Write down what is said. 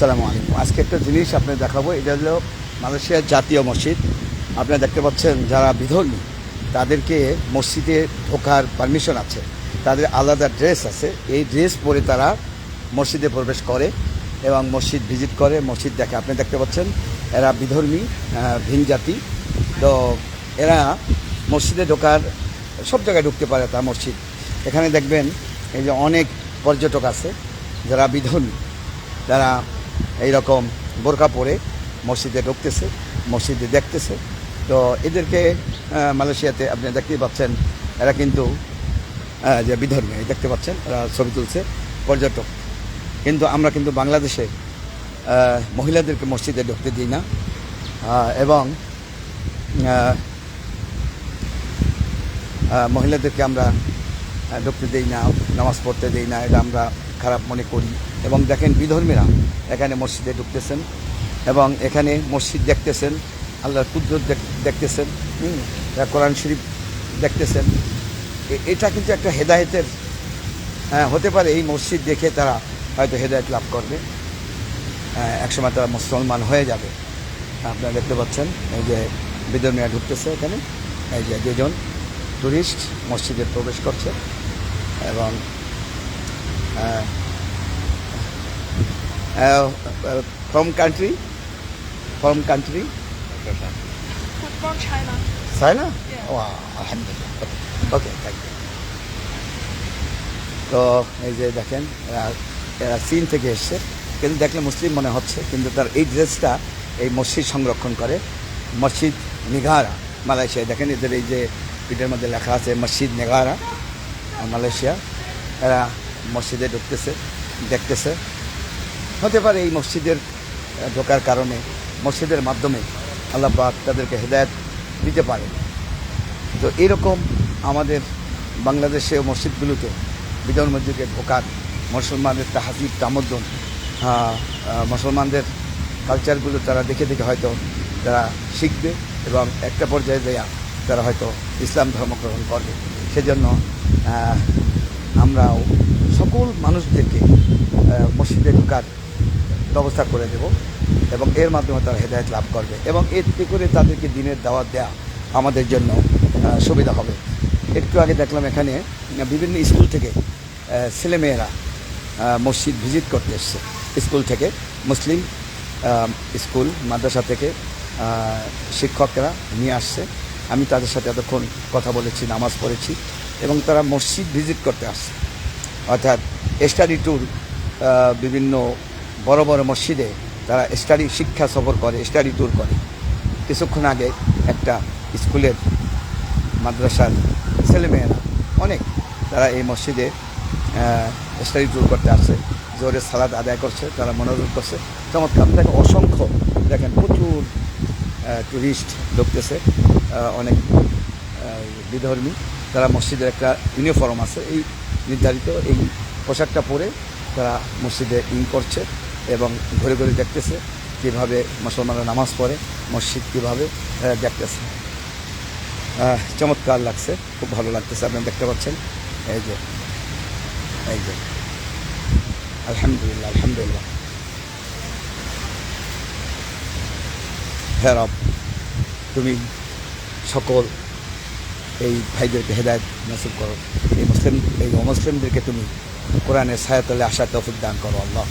সালামু আলাইকুম। আজকে একটা জিনিস আপনি দেখাবো, এটা হলো মালয়েশিয়ার জাতীয় মসজিদ। আপনারা দেখতে পাচ্ছেন যারা বিধর্মী, তাদেরকে মসজিদে ঢোকার পারমিশন আছে। তাদের আলাদা ড্রেস আছে। এই ড্রেস পরে তারা মসজিদে প্রবেশ করে এবং মসজিদ ভিজিট করে। মসজিদ দেখে আপনি দেখতে পাচ্ছেন, এরা বিধর্মী ভিন জাতি। তো এরা মসজিদে ঢোকার, সব জায়গায় ঢুকতে পারে তা মসজিদ। এখানে দেখবেন এই যে অনেক পর্যটক আছে যারা বিধর্মী। যারা এইরকম বোরকা পরে মসজিদে ঢুকতেছে, মসজিদে দেখতেছে। তো এদেরকে মালয়েশিয়াতে আপনি দেখতেই পাচ্ছেন, এরা কিন্তু যে বিধর্মী দেখতে পাচ্ছেন, এরা ছবি তুলছে, পর্যটক। কিন্তু আমরা কিন্তু বাংলাদেশে মহিলাদেরকে মসজিদে ঢুকতে দিই না। এবং মহিলাদেরকে আমরা ঢুকতে দিই না, নামাজ পড়তে দিই না, এটা আমরা খারাপ মনে করি। এবং দেখেন বিধর্মীরা এখানে মসজিদে ঢুকতেছেন এবং এখানে মসজিদ দেখতেছেন আল্লাহর কুদরত দেখ- দেখতেছেন কোরআন শরীফ দেখতেছেন। এটা কিন্তু একটা হেদায়েতের হ্যাঁ, হতে পারে এই মসজিদ দেখে তারা হয়তো হেদায়েত লাভ করবে। একসময় তারা মুসলমান হয়ে যাবে। আপনারা দেখতে পাচ্ছেন এই যে বিধর্মীরা ঢুকতেছে এখানে। এই যে দুজন টুরিস্ট মসজিদে প্রবেশ করছে এবং from country from country From China. তাই না Yeah. ও আলহামদুলিল্লাহ ওকে থ্যাংক ইউ তো এই যে দেখেন এরা চীন থেকে এসছে। কিন্তু দেখলে মুসলিম মনে হচ্ছে কিন্তু তার এই ড্রেসটা এই মসজিদ সংরক্ষণ করে। মসজিদ নিগারা মালয়েশিয়ায় দেখেন এদের এই যে পিঠের মধ্যে লেখা আছে মসজিদ নেগারা মালয়েশিয়া। এরা মসজিদে ঢুকতেছে, দেখতেছে। হতে পারে এই মসজিদের ঢোকার কারণে মসজিদের মাধ্যমে আল্লাহ পাক তাদেরকে হেদায়ত দিতে পারে। তো এরকম আমাদের বাংলাদেশে মসজিদগুলোতে বিদর মসজিদে ঢোকার, মুসলমানদের তাহাজিব তামদ্দন মুসলমানদের কালচারগুলো তারা দেখে দেখে হয়তো তারা শিখবে এবং একটা পর্যায়ে দেয়া তারা হয়তো ইসলাম ধর্ম গ্রহণ করবে। সেজন্য আমরাও সকল মানুষদেরকে মসজিদে ঢোকার ব্যবস্থা করে দেব এবং এর মাধ্যমে তারা হেদায়ত লাভ করবে এবং এতে করে তাদেরকে দিনের দাওয়াত দেওয়া আমাদের জন্য সুবিধা হবে। একটু আগে দেখলাম এখানে বিভিন্ন স্কুল থেকে ছেলেমেয়েরা মসজিদ ভিজিট করতে এসছে। স্কুল থেকে, মুসলিম স্কুল, মাদ্রাসা থেকে শিক্ষকরা নিয়ে আসছে। আমি তাদের সাথে এতক্ষণ কথা বলেছি, নামাজ পড়েছি এবং তারা মসজিদ ভিজিট করতে আসছে। অর্থাৎ স্টাডি ট্যুর বিভিন্ন বড় বড় মসজিদে তারা স্টাডি শিক্ষা সফর করে, স্টাডি ট্যুর করে। কিছুক্ষণ আগে একটা স্কুলের মাদ্রাসার ছেলেমেয়েরা, অনেক তারা এই মসজিদে স্টাডি ট্যুর করতে আসছে জোরে সালাদ আদায় করছে, তারা মনোযোগ করছে। চমৎকার দেখেন অসংখ্য, দেখেন প্রচুর টুরিস্ট ঢুকতেছে অনেক বিধর্মী। তারা মসজিদের একটা ইউনিফর্ম আছে, এই নির্ধারিত এই পোশাকটা পরে তারা মসজিদে ইন করছে এবং ঘুরে ঘুরে দেখতেছে কীভাবে মুসলমানরা নামাজ পড়ে, মসজিদ কীভাবে দেখতেছে। চমৎকার লাগছে, খুব ভালো লাগতেছে, আপনি দেখতে পাচ্ছেন। এই যে এই যে। আলহামদুলিল্লাহ আলহামদুলিল্লাহ। হ্যাঁ রব, তুমি সকল এই ভাইদেরকে হেদায়ত নসিব করো। এই মুসলিম এই অমুসলিমদেরকে তুমি কোরআনের সায়াতলে আশা তৌফিক দান করো, আল্লাহ।